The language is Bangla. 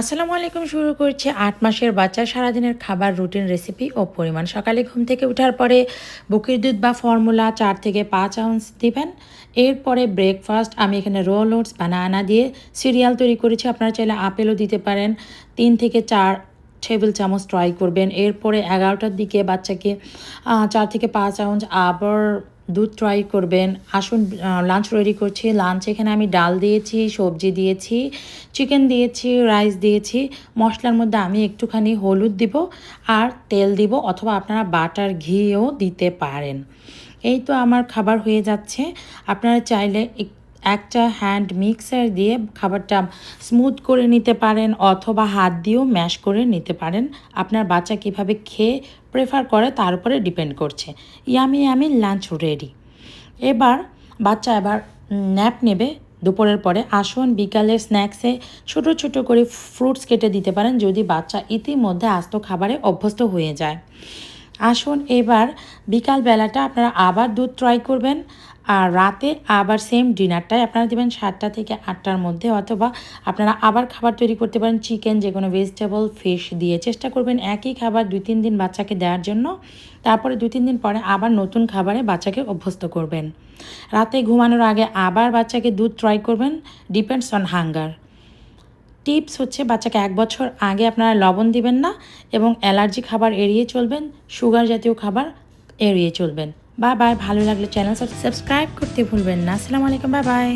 আসসালামু আলাইকুম, শুরু করছি আট মাসের বাচ্চা সারাদিনের খাবার রুটিন রেসিপি ও পরিমাণ। সকালে ঘুম থেকে ওঠার পরে বুকের দুধ বা ফর্মুলা চার থেকে পাঁচ আউন্স দিবেন। এরপরে ব্রেকফাস্ট আমি এখানে রোল ওটস বানানা দিয়ে সিরিয়াল তৈরি করেছি। আপনারা চাইলে আপেলও দিতে পারেন। তিন থেকে চার টেবিল চামচ ট্রাই করবেন। এরপরে এগারোটার দিকে বাচ্চাকে চার থেকে পাঁচ আউন্স আবার দুধ ট্রাই করবেন। আসুন লাঞ্চ রেডি করছি। লাঞ্চ এখানে আমি ডাল দিয়েছি, সবজি দিয়েছি চিকেন দিয়েছি রাইস দিয়েছি। মশলার মধ্যে আমি একটুখানি হলুদ দিব আর তেল দিব অথবা আপনারা বাটার ঘিও দিতে পারেন। এই তো আমার খাবার হয়ে যাচ্ছে। আপনারা চাইলে একটা হ্যান্ড মিক্সার দিয়ে খাবারটা স্মুথ করে নিতে পারেন অথবা হাত দিয়েও ম্যাশ করে নিতে পারেন। আপনার বাচ্চা কীভাবে খেয়ে প্রেফার করে তার উপরে ডিপেন্ড করছে। ইয়ামি ইয়ামি লাঞ্চ রেডি এবার বাচ্চা এবার ন্যাপ নেবে দুপুরের পরে। আসুন বিকালের স্ন্যাক্সে ছোট ছোট করে ফ্রুটস কেটে দিতে পারেন যদি বাচ্চা ইতিমধ্যে আস্ত খাবারে অভ্যস্ত হয়ে যায়। আসুন এবার বিকাল বেলাটা আপনারা আবার দুধ ট্রাই করবেন আর রাতে আবার সেম ডিনারটাই আপনারা দেবেন সাতটা থেকে আটটার মধ্যে অথবা আপনারা আবার খাবার তৈরি করতে পারেন চিকেন যে কোনো ভেজিটেবল ফিশ দিয়ে। চেষ্টা করবেন একই খাবার দুই, তিন দিন বাচ্চাকে দেওয়ার জন্য। তারপরে দুই, তিন দিন পরে আবার নতুন খাবারে বাচ্চাকে অভ্যস্ত করবেন। রাতে ঘুমানোর আগে আবার বাচ্চাকে দুধ ট্রাই করবেন। ডিপেন্ডস অন হাঙ্গার টিপস হচ্ছে বাচ্চাকে এক বছর আগে আপনারা লবণ দিবেন না এবং অ্যালার্জি খাবার এড়িয়ে চলবেন, সুগার জাতীয় খাবার এড়িয়ে চলবেন। বা বাই, ভালো লাগলে চ্যানেল সাবস্ক্রাইব করতে ভুলবেন না। আসসালামু আলাইকুম, বাই বাই।